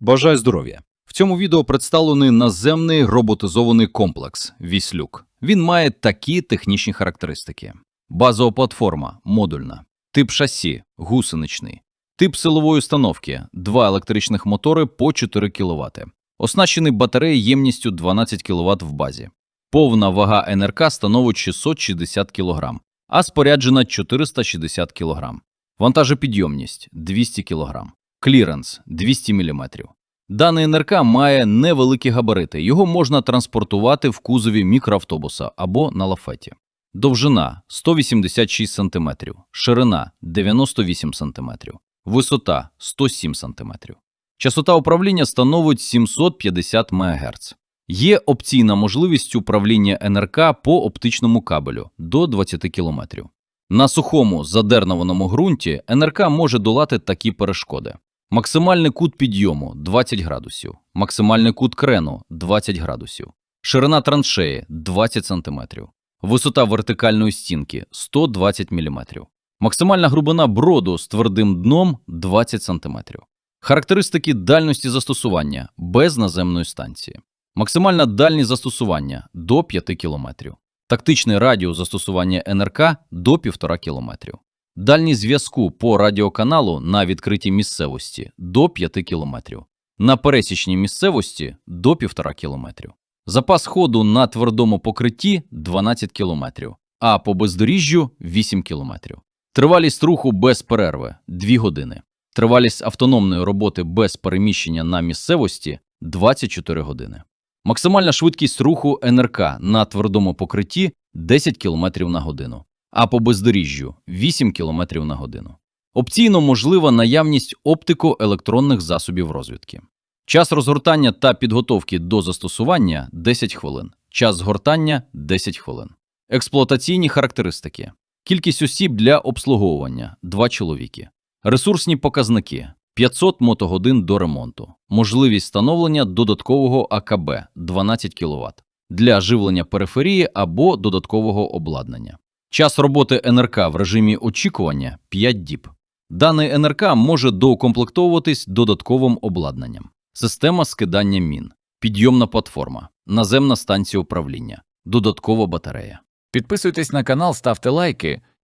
Бажаю здоров'я! В цьому відео представлений наземний роботизований комплекс Віслюк. Він має такі технічні характеристики: базова платформа модульна, тип шасі гусеничний, тип силової установки два електричних мотори по 4 кВт, оснащений батареєю ємністю 12 кВт в базі. Повна вага НРК становить 660 кг, а споряджена 460 кг. Вантажопідйомність 200 кг. Кліренс 200 мм. Даний НРК має невеликі габарити. Його можна транспортувати в кузові мікроавтобуса або на лафеті. Довжина 186 см, ширина 98 см, висота 107 см. Частота управління становить 750 МГц. Є опційна можливість управління НРК по оптичному кабелю до 20 км. На сухому задернованому ґрунті НРК може долати такі перешкоди. Максимальний кут підйому 20 градусів, максимальний кут крену 20 градусів, ширина траншеї 20 см, висота вертикальної стінки 120 мм, максимальна грубина броду з твердим дном 20 см. Характеристики дальності застосування без наземної станції. Максимальна дальність застосування до 5 км. Тактичний радіус застосування НРК до 1,5 км. Дальність зв'язку по радіоканалу на відкритій місцевості до 5 км. На пересічній місцевості до 1,5 км. Запас ходу на твердому покритті 12 км, а по бездоріжжю 8 км. Тривалість руху без перерви 2 години. Тривалість автономної роботи без переміщення на місцевості 24 години. Максимальна швидкість руху НРК на твердому покритті 10 км на годину, а по бездоріжжю 8 км на годину. Опційно можлива наявність оптико-електронних засобів розвідки. Час розгортання та підготовки до застосування 10 хвилин. Час згортання 10 хвилин. Експлуатаційні характеристики. Кількість осіб для обслуговування 2 чоловіки. Ресурсні показники 500 мотогодин до ремонту. Можливість встановлення додаткового АКБ 12 кВт для живлення периферії або додаткового обладнання. Час роботи НРК в режимі очікування 5 діб. Даний НРК може доукомплектовуватись додатковим обладнанням. Система скидання мін, підйомна платформа, наземна станція управління, додаткова батарея. Підписуйтесь на канал, ставте лайки